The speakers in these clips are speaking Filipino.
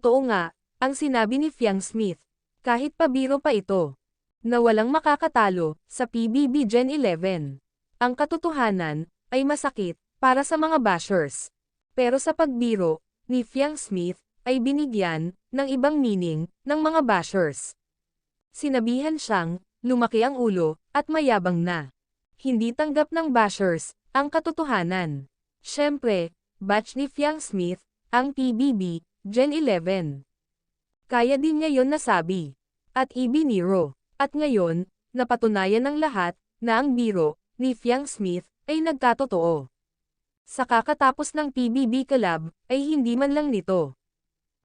nga, ang sinabi ni Fiang Smith. Kahit pabiro pa ito. Na walang makakatalo, sa PBB Gen 11. Ang katotohanan, ay masakit, para sa mga bashers. Pero sa pagbiro, ni Fiang Smith, ay binigyan, ng ibang meaning, ng mga bashers. Sinabihan siyang, lumaki ang ulo, at mayabang na. Hindi tanggap ng bashers, ang katotohanan. Siyempre, batch ni Fiang Smith, ang PBB, Gen 11. Kaya din niya yon nasabi. At ibiniro. At ngayon, napatunayan ng lahat, na ang biro, ni Fiang Smith, ay nagkatotoo. Sa kakatapos ng PBB Collab, ay hindi man lang nito.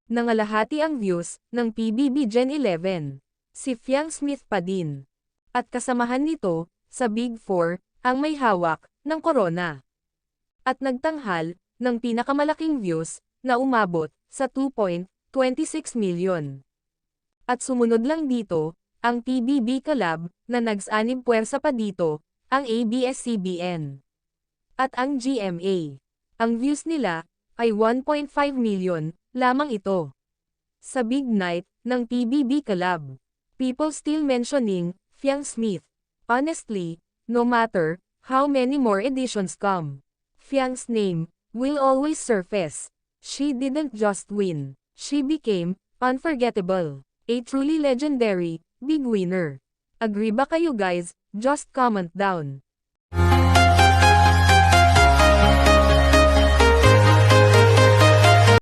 Nangalahati ang views, ng PBB Gen 11. Si Fiang Smith pa din. At kasamahan nito, sa Big Four, ang may hawak, ng corona. At nagtanghal, ng pinakamalaking views, na umabot, sa 2.26 million. At sumunod lang dito, ang PBB Collab, na nagsanib puwersa pa dito, ang ABS-CBN. At ang GMA. Ang views nila, ay 1.5 million, lamang ito. Sa big night, ng PBB Collab. People still mentioning, Fiang Smith. Honestly, no matter, how many more editions come. Fiang's name, will always surface. She didn't just win. She became, unforgettable. A truly legendary, big winner. Agree ba kayo guys? Just comment down.